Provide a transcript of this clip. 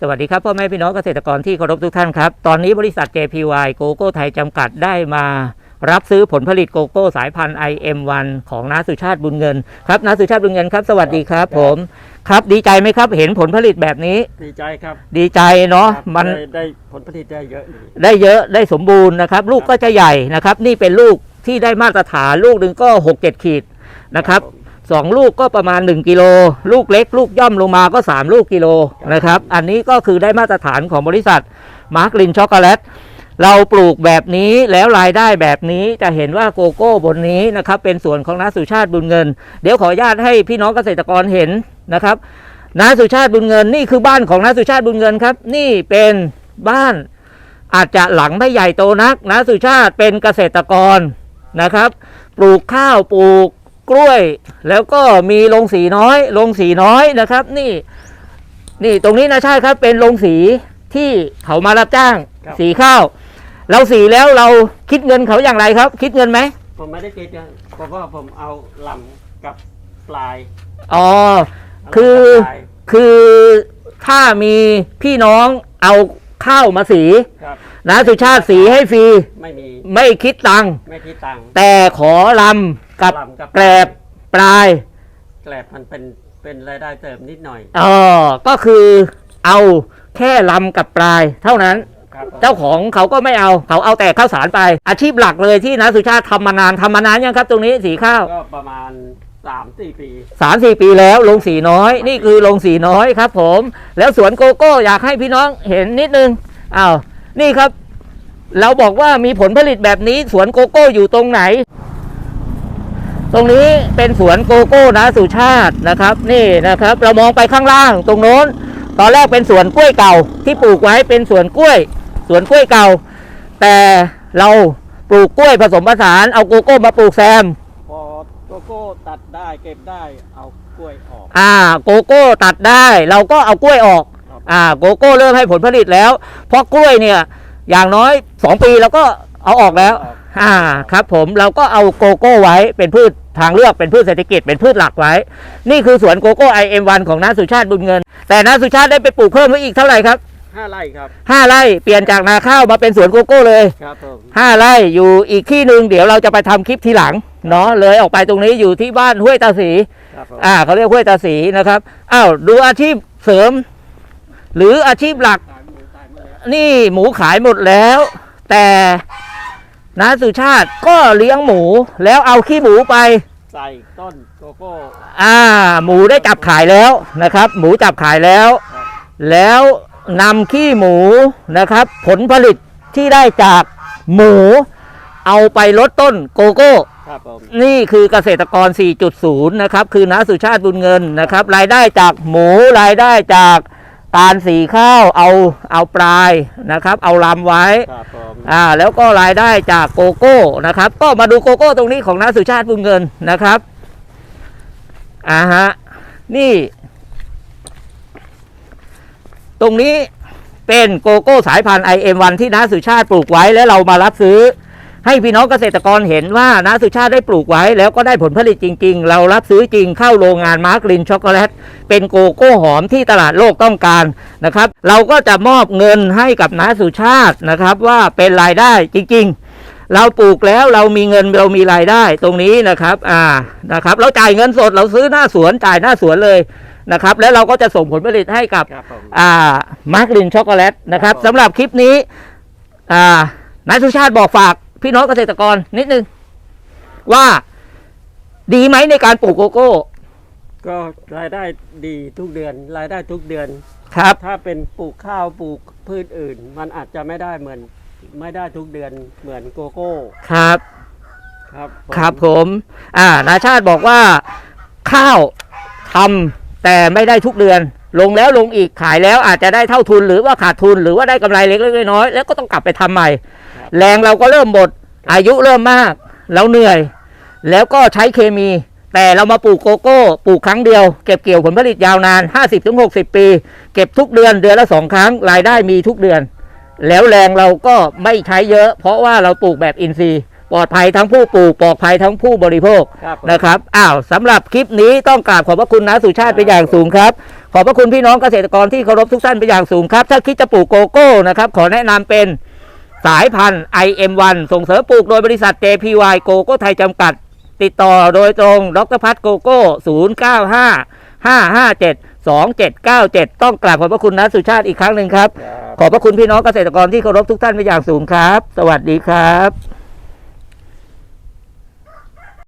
สวัสดีครับ พ่อแม่พี่น้องเกษตรกรที่เคารพทุกท่านครับ ตอนนี้บริษัท JPY โกโก้ไทยจำกัดได้มารับซื้อผลผลิตโกโก้สายพันธุ์ IM1 ของน้าสุชาติบุญเงินครับน้าสุชาติบุญเงินครับ สวัสดีครับผม ครับดีใจไหมครับเห็นผลผลิตแบบนี้ ดีใจครับ ดีใจเนาะครับมันได้ได้ผลผลิตได้เยอะดีได้เยอะได้สมบูรณ์นะครับ ลูกก็จะใหญ่นะครับ นี่เป็นลูกที่ได้มาตรฐานลูกหนึ่งก็ 6 7 ขีดนะครับ ผม สองลูกก็ประมาณ 1 กิโล ลูกเล็ก ลูกย่อมลงมาก็ 3 ลูกกิโลนะครับ อันนี้ก็คือได้มาตรฐานของบริษัทมาร์กลินช็อกโกแลตเราปลูกแบบนี้แล้วรายได้แบบนี้จะเห็นว่าโกโก้บนนี้นะครับเป็นส่วนของน้าสุชาติบุญเงิน เดี๋ยวขออนุญาตให้พี่น้องเกษตรกรเห็นนะครับน้าสุชาติบุญเงินนี่คือบ้านของน้าสุชาติบุญเงินครับ นี่เป็นบ้านอาจจะหลังไม่ใหญ่โตนักนะสุชาติเป็นเกษตรกรนะครับ ปลูกข้าวปลูก กล้วย แล้วก็มีโรงสีน้อยโรงสีน้อยนะครับ นี่ นี่ตรงนี้นะใช่ครับ เป็นโรงสีที่เขามารับจ้าง ครับ สีข้าว เราสีแล้วเราคิดเงินเขาอย่างไรครับ คิดเงินไหมผมไม่ได้คิดนะเพราะว่าผมเอาลำกับปลายอ๋อ เาคือลำกับปลายคือถ้ามีพี่น้องเอาข้าวมาสี ครับ นะสุชาติสีให้ฟรีไม่มีไม่คิดตังค์ไม่คิดตังค์แต่ขอลำกับลำกับ แกลบปลายแกลบมันเป็นเป็นรายได้เติมนิดหน่อยเออก็คือเอาแค่ลำกับปลาย เท่านั้น ครับผมเจ้าของเขาก็ไม่เอาเขาเอาแต่ข้าวสารไป อาชีพหลักเลยที่นะสุชาติทำมานานทำมานานยังครับ ตรงนี้สีข้าวก็ประมาณสามสี่ปี สามสี่ปีแล้วลงสีน้อย นี่คือลงสีน้อยครับ ผม แล้วสวนโกโก้อยากให้พี่น้องเห็นนิดนึงอ้าวนี่ครับ เราบอกว่ามีผลผลิตแบบนี้สวนโกโก้อยู่ตรงไหน ตรงนี้เป็นสวนโกโก้นะสุชาตินะครับ นี่นะครับ เรามองไปข้างล่างตรงโน้น ตอนแรกเป็นสวนกล้วยเก่า ที่ปลูกไว้เป็นสวนกล้วย สวนกล้วยเก่า แต่เราปลูกกล้วยผสมผสานเอาโกโก้มาปลูกแซมพอโกโก้ตัดได้เก็บได้เอากล้วยออก อ่าโกโก้ตัดได้ เราก็เอากล้วยออก ครับ อ่าโกโก้เริ่มให้ผลผลิตแล้ว เพราะกล้วยเนี่ยอย่างน้อย 2 ปีเราก็เอาออกแล้วอ่าครับผมเราก็เอาโกโก้ไว้เป็นพืชทางเลือกเป็นพืชเศรษฐกิจเป็นพืชหลักไว้ นี่คือสวนโกโก้ IM1 ของน้าสุชาติบุญเงิน แต่น้าสุชาติได้ไปปลูกเพิ่มไว้อีกเท่าไหร่ครับห้าไร่ครับ5ไร่เปลี่ยนจากนาข้าวมาเป็นสวนโกโก้เลยครับผม5ไร่อยู่อีกที่หนึ่งเดี๋ยวเราจะไปทำคลิปทีหลังเนาะเลยออกไปตรงนี้อยู่ที่บ้านห้วยตาสีครับผมอ่าเขาเรียกห้วยตาสีนะครับอ้าวดูอาชีพเสริม หรืออาชีพหลักตายหมูตายหมดแล้วนี่หมูขายหมดแล้ว แต่ นาสุชาติก็เลี้ยงหมูแล้วเอาขี้หมูไป ใส่ต้นโกโก้อ่า หมูได้จับขายแล้วนะครับ หมูจับขายแล้วครับแล้วนำขี้หมูนะครับ ผลผลิตที่ได้จากหมู เอาไปลดต้นโกโก้ ครับผมนี่คือเกษตรกร 4.0 นะครับ คือน้าสุชาติบุญเงินนะครับ รายได้จากหมูรายได้จาก ตาลสีข้าวเอาเอาปลายนะครับ เอาลำไว้ครับผมอ่าแล้วก็รายได้จากโกโก้นะครับ ก็มาดูโกโก้ตรงนี้ของน้าสุชาติบุญเงินนะครับอ่าฮะนี่ ตรงนี้เป็นโกโก้สายพันธุ์ IM1 ที่น้าสุชาติปลูกไว้แล้วเรามารับซื้อ ให้พี่น้องเกษตรกรเห็นว่าน้าสุชาติได้ปลูกไว้ แล้วก็ได้ผลผลิตจริง ๆ เรารับซื้อจริงเข้าโรงงานมาร์กลินช็อกโกแลตเป็นโกโก้หอมที่ตลาดโลกต้องการนะครับ เราก็จะมอบเงินให้กับน้าสุชาตินะครับว่าเป็นรายได้จริง ๆเราปลูกแล้วเรามีเงินเรามีรายได้ตรงนี้นะครับ อ่า นะครับ เราจ่ายเงินสดเราซื้อหน้าสวนจ่ายหน้าสวนเลยนะครับ แล้วเราก็จะส่งผลผลิตให้กับครับผมอ่า มาร์กลินช็อกโกแลตนะครับครับผมสำหรับคลิปนี้ อ่านายสุชาติบอกฝาก พี่น้องเกษตรกรนิดนึง ว่าดีไหมในการปลูกโกโก้ ก็รายได้ดีทุกเดือน รายได้ทุกเดือน ครับ ถ้าเป็นปลูกข้าวปลูกพืชอื่น มันอาจจะไม่ได้เหมือน ไม่ได้ทุกเดือนเหมือนโกโก้ ครับ ครับผมครับผม อ่า นาชาติบอกว่าข้าวทำแต่ไม่ได้ทุกเดือน ลงแล้วลงอีกขายแล้วอาจจะได้เท่าทุนหรือว่าขาดทุนหรือว่าได้กำไรเล็กๆน้อยๆแล้วก็ต้องกลับไปทำใหม่ แรงเราก็เริ่มหมด อายุเริ่มมากเราเหนื่อย แล้วก็ใช้เคมี แต่เรามาปลูกโกโก้ปลูกครั้งเดียว เก็บเกี่ยวผลผลิตยาวนาน 50-60 ปี เก็บทุกเดือนเดือนละสองครั้งรายได้มีทุกเดือน แล้วแรงเราก็ไม่ใช้เยอะ เพราะว่าเราปลูกแบบอินทรีย์ ปลอดภัยทั้งผู้ปลูกปลอดภัยทั้งผู้บริโภคครับผมนะครับอ้าวสำหรับคลิปนี้ต้องกราบขอบพระคุณนะสุชาติเป็นอย่างสูงครับ ขอบพระคุณพี่น้องเกษตรกรที่เคารพทุกท่านเป็นอย่างสูงครับ ถ้าคิดจะปลูกโกโก้นะครับขอแนะนำเป็น สายพันธุ์ IM1 ส่งเสริมปลูกโดยบริษัท JPY โกโก้ไทยจำกัด ติดต่อโดยตรง ดรพัฒโกโก้ 095 557 2797 ต้องกราบขอบพระคุณนะสุชาติอีกครั้งหนึ่งครับขอบพระคุณพี่น้องเกษตรกรที่เคารพทุกท่านเป็นอย่างสูงครับ สวัสดีครับ